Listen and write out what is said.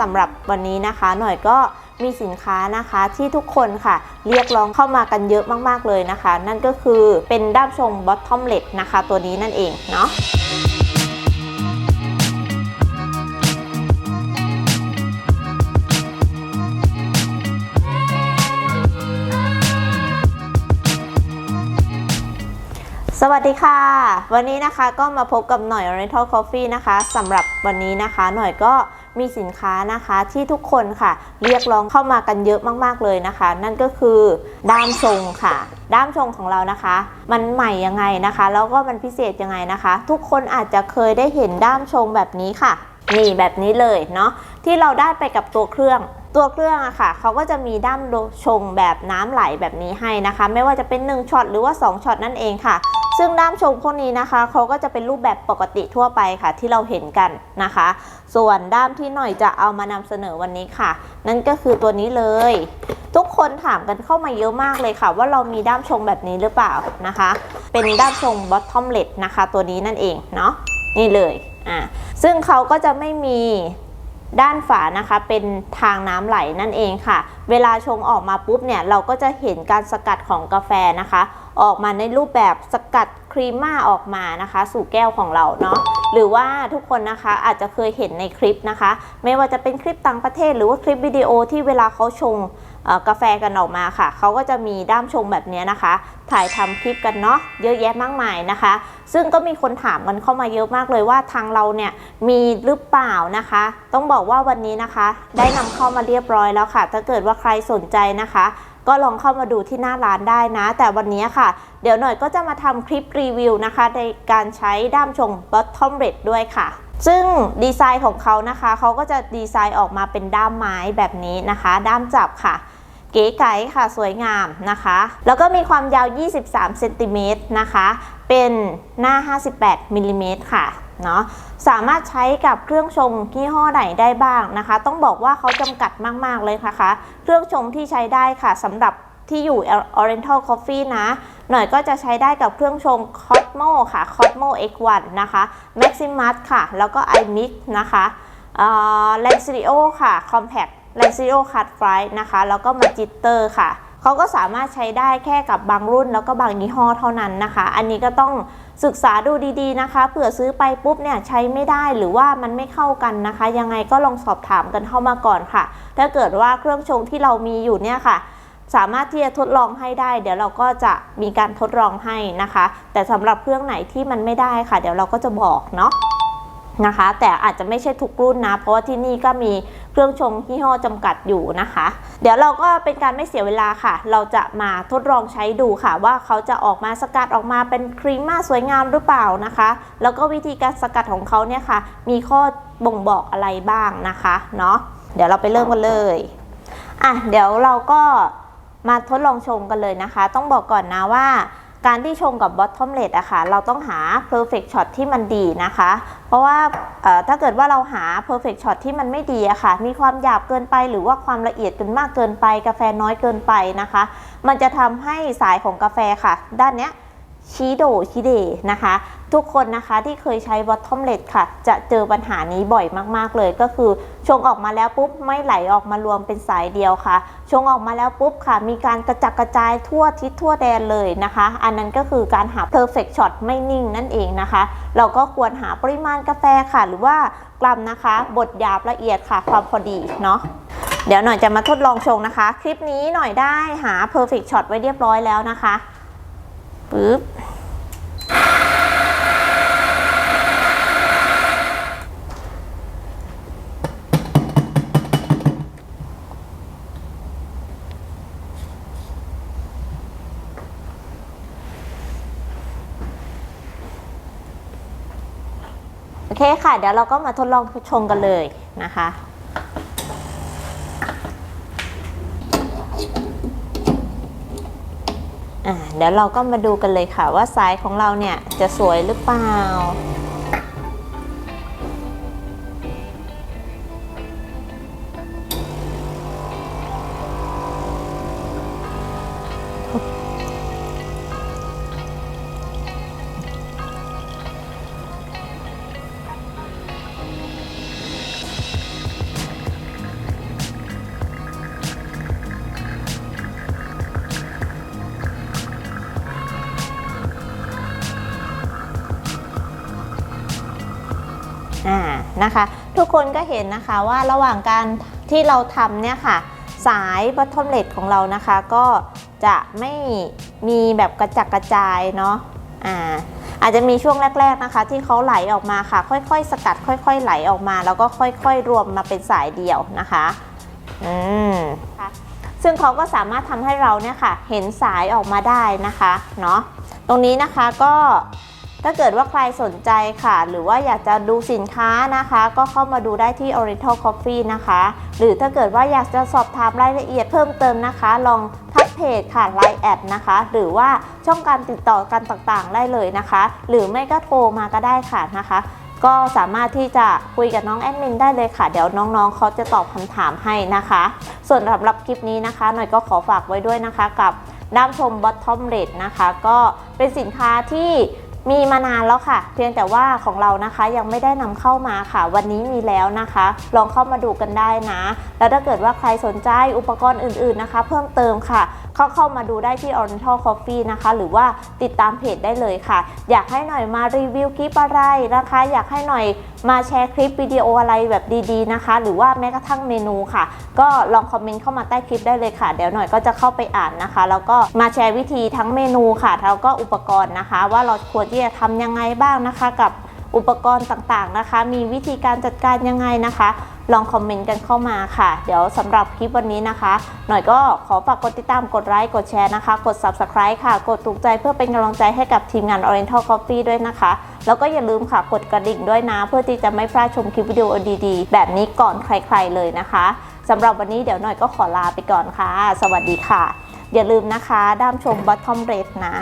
สำหรับวันนี้นะคะ หน่อยก็มีสินค้านะคะที่ทุกคนค่ะ เรียกร้องเข้ามากันเยอะมากๆเลยนะคะ นั่นก็คือเป็นด้ามชง bottomlet นะคะ ตัวนี้นั่นเองเนาะ สวัสดีค่ะ วันนี้นะคะก็มาพบกับหน่อย Oriental Coffee นะคะสำหรับวันนี้นะคะหน่อยก็มีสินค้านะคะที่ทุกคนค่ะ เรียกร้องเข้ามากันเยอะมากๆเลยนะคะ นั่นก็คือด้ามชงค่ะ ด้ามชงของเรานะคะ มันใหม่ยังไงนะคะ แล้วก็มันพิเศษยังไงนะคะ ทุกคนอาจจะเคยได้เห็นด้ามชงแบบนี้ค่ะ นี่แบบนี้เลยเนาะที่เราได้ไปกับตัวเครื่องตัวเครื่องอะค่ะเขาก็จะมีด้ามชงแบบน้ำไหลแบบนี้ให้นะคะ ไม่ว่าจะเป็น1ช็อตหรือว่า2ช็อตนั่นเองค่ะ ซึ่งด้ามชงพวกนี้นะคะเขาก็จะเป็นรูปแบบปกติทั่วไปค่ะ ที่เราเห็นกันนะคะ ส่วนด้ามที่หน่อยจะเอามานำเสนอวันนี้ค่ะ นั่นก็คือตัวนี้เลย ทุกคนถามกันเข้ามาเยอะมากเลยค่ะ ว่าเรามีด้ามชงแบบนี้หรือเปล่านะคะ เป็นด้ามชง bottomlet นะคะ ตัวนี้นั่นเองเนาะนี่เลยอ่าซึ่งเขาก็จะไม่มี ด้านฝานะคะเป็นทางน้ำไหลนั่นเองค่ะ เวลาชงออกมาปุ๊บเนี่ยเราก็จะเห็นการสกัดของกาแฟนะคะ ออกมาในรูปแบบสกัดครีมม่าออกมานะคะ สู่แก้วของเราเนาะหรือว่าทุกคนนะคะอาจจะเคยเห็นในคลิปนะคะ ไม่ว่าจะเป็นคลิปต่างประเทศ หรือว่าคลิปวิดีโอที่เวลาเขาชง กาแฟกันออกมาค่ะ เขาก็จะมีด้ามชงแบบนี้นะคะ ถ่ายทำคลิปกันเนาะเยอะแยะมากมายนะคะ ซึ่งก็มีคนถามกันเข้ามาเยอะมากเลยว่าทางเราเนี่ยมีหรือเปล่านะคะ ต้องบอกว่าวันนี้นะคะ ได้นำเข้ามาเรียบร้อยแล้วค่ะ ถ้าเกิดว่าใครสนใจนะคะก็ลองเข้ามาดูที่หน้าร้านได้นะ แต่วันนี้ค่ะ เดี๋ยวหน่อยก็จะมาทำคลิปรีวิวนะคะ ในการใช้ด้ามชง bottom red ด้วยค่ะ ซึ่งดีไซน์ของเขานะคะ เขาก็จะดีไซน์ออกมาเป็นด้ามไม้แบบนี้นะคะ ด้ามจับค่ะ เก๋ไก๋ค่ะสวยงามนะคะ แล้วก็มีความยาว 23เซนติเมตรนะคะ เป็นหน้า 58มิลลิเมตรค่ะเนาะสามารถใช้กับเครื่องชงยี่ห้อไหนได้บ้างนะคะ ต้องบอกว่าเขาจำกัดมาก ๆ เลยนะคะ เครื่องชงที่ใช้ได้ค่ะสำหรับที่อยู่ Oriental Coffee นะ หน่อยก็จะใช้ได้กับเครื่องชง Cosmo ค่ะ Cosmo X1 นะคะ Maximus ค่ะ แล้วก็ iMix นะคะเอ่อ Lancerio ค่ะ Compact l a c i o Cut Fry นะคะ แล้วก็ Magister ค่ะ เขาก็สามารถใช้ได้แค่กับบางรุ่น แล้วก็บางยี่ห้อเท่านั้นนะคะ อันนี้ก็ต้องศึกษาดูดีๆนะคะ เผื่อซื้อไปปุ๊บเนี่ยใช้ไม่ได้หรือว่ามันไม่เข้ากันนะคะ ยังไงก็ลองสอบถามกันเข้ามาก่อนค่ะ ถ้าเกิดว่าเครื่องชงที่เรามีอยู่เนี่ยค่ะ สามารถที่จะทดลองให้ได้ เดี๋ยวเราก็จะมีการทดลองให้นะคะ แต่สำหรับเครื่องไหนที่มันไม่ได้ค่ะ เดี๋ยวเราก็จะบอกเนาะนะคะ แต่อาจจะไม่ใช่ทุกรุ่นนะ เพราะว่าที่นี่ก็มี เครื่องชงยี่ห้อจำกัดอยู่นะคะ เดี๋ยวเราก็เป็นการไม่เสียเวลาค่ะ เราจะมาทดลองใช้ดูค่ะ ว่าเขาจะออกมาสกัดออกมาเป็นครีมมาสวยงามหรือเปล่านะคะ แล้วก็วิธีการสกัดของเขาเนี่ยค่ะ มีข้อบ่งบอกอะไรบ้างนะคะเนาะเดี๋ยวเราไปเริ่มกันเลยอะเดี๋ยวเราก็มาทดลองชงกันเลยนะคะ ต้องบอกก่อนนะว่า การที่ชงกับ bottomlet อะค่ะ เราต้องหา perfect shot ที่มันดีนะคะ เพราะว่าถ้าเกิดว่าเราหา perfect shot ที่มันไม่ดีอะค่ะ มีความหยาบเกินไปหรือว่าความละเอียดกันมากเกินไป กาแฟน้อยเกินไปนะคะ มันจะทำให้สายของกาแฟค่ะ ด้านเนี้ย ชี้โดชี้เดนะคะ ทุกคนนะคะที่เคยใช้ bottomlet ค่ะ จะเจอปัญหานี้บ่อยมากๆเลยก็คือ ชงออกมาแล้วปุ๊บ ไม่ไหลออกมารวมเป็นสายเดียวค่ะ ชงออกมาแล้วปุ๊บค่ะ มีการกระจัดกระจายทั่วทิศทั่วแดนเลยนะคะ อันนั้นก็คือการหา perfect shot ไม่นิ่งนั่นเองนะคะ เราก็ควรหาปริมาณกาแฟค่ะ หรือว่ากรัมนะคะ บดหยาบละเอียดค่ะ ความพอดีเนาะเดี๋ยวหน่อยจะมาทดลองชงนะคะ คลิปนี้หน่อยได้หา perfect shot ไว้เรียบร้อยแล้วนะคะ ปึ๊บโอเคค่ะ เดี๋ยวเราก็มาทดลองชงกันเลยนะคะ อ่าเดี๋ยวเราก็มาดูกันเลยค่ะว่าสายของเราเนี่ยจะสวยหรือเปล่า นะคะ ทุกคนก็เห็นนะคะว่าระหว่างการที่เราทำเนี่ยค่ะ สายบัตทอมเลตของเรานะคะก็จะไม่มีแบบกระจัดกระจายเนาะอ่าอาจจะมีช่วงแรก ๆนะคะ ที่เขาไหลออกมาค่ะ ค่อยๆ สกัด ค่อย ๆ ไหลออกมา แล้วก็ค่อย ๆ รวมมาเป็นสายเดี่ยวนะคะอืมค่ะซึ่งเขาก็สามารถทำให้เราเนี่ยค่ะ เห็นสายออกมาได้นะคะเนาะตรงนี้นะคะก็ ถ้าเกิดว่าใครสนใจค่ะ หรือว่าอยากจะดูสินค้านะคะ ก็เข้ามาดูได้ที่ Oriental Coffee นะคะ หรือถ้าเกิดว่าอยากจะสอบถามรายละเอียดเพิ่มเติมนะคะ ลองทักเพจค่ะ Line แอดนะคะ หรือว่าช่องการติดต่อกันต่างๆ ได้เลยนะคะ หรือไม่ก็โทรมาก็ได้ค่ะนะคะก็สามารถที่จะคุยกับน้องแอดมินได้เลยค่ะ เดี๋ยวน้องๆ เขาจะตอบคำถามให้นะคะ ส่วนสำหรับคลิปนี้นะคะ หน่อยก็ขอฝากไว้ด้วยนะคะกับด้ามชม Bottom Red นะคะ ก็เป็นสินค้าที่ มีมานานแล้วค่ะ เพียงแต่ว่าของเรานะคะยังไม่ได้นำเข้ามาค่ะ วันนี้มีแล้วนะคะ ลองเข้ามาดูกันได้นะ แล้วถ้าเกิดว่าใครสนใจอุปกรณ์อื่นๆนะคะ เพิ่มเติมค่ะ เข้าเข้ามาดูได้ที่ Oriental Coffee นะคะ หรือว่าติดตามเพจได้เลยค่ะ อยากให้หน่อยมารีวิวคลิปอะไรนะคะ อยากให้หน่อยมาแชร์คลิปวิดีโออะไรแบบดีๆนะคะ หรือว่าแม้กระทั่งเมนูค่ะ ก็ลองคอมเมนต์เข้ามาใต้คลิปได้เลยค่ะ เดี๋ยวหน่อยก็จะเข้าไปอ่านนะคะ แล้วก็มาแชร์วิธีทั้งเมนูค่ะ แล้วก็อุปกรณ์นะคะ ว่าเราควรที่จะทำยังไงบ้างนะคะ กับอุปกรณ์ต่างๆนะคะ มีวิธีการจัดการยังไงนะคะ ลองคอมเมนต์กันเข้ามาค่ะ เดี๋ยวสำหรับคลิปวันนี้นะคะ หน่อยก็ขอฝากกดติดตามกดไลค์กดแชร์นะคะ กด subscribe ค่ะ กดถูกใจเพื่อเป็นกำลังใจให้กับทีมงาน Oriental Coffee ด้วยนะคะ แล้วก็อย่าลืมค่ะกดกระดิ่งด้วยนะ เพื่อที่จะไม่พลาดชมคลิปวิดีโอดีๆ แบบนี้ก่อนใครๆเลยนะคะสำหรับวันนี้เดี๋ยวหน่อยก็ขอลาไปก่อนค่ะ สวัสดีค่ะ อย่าลืมนะคะด้ามชม Bottom Red นะ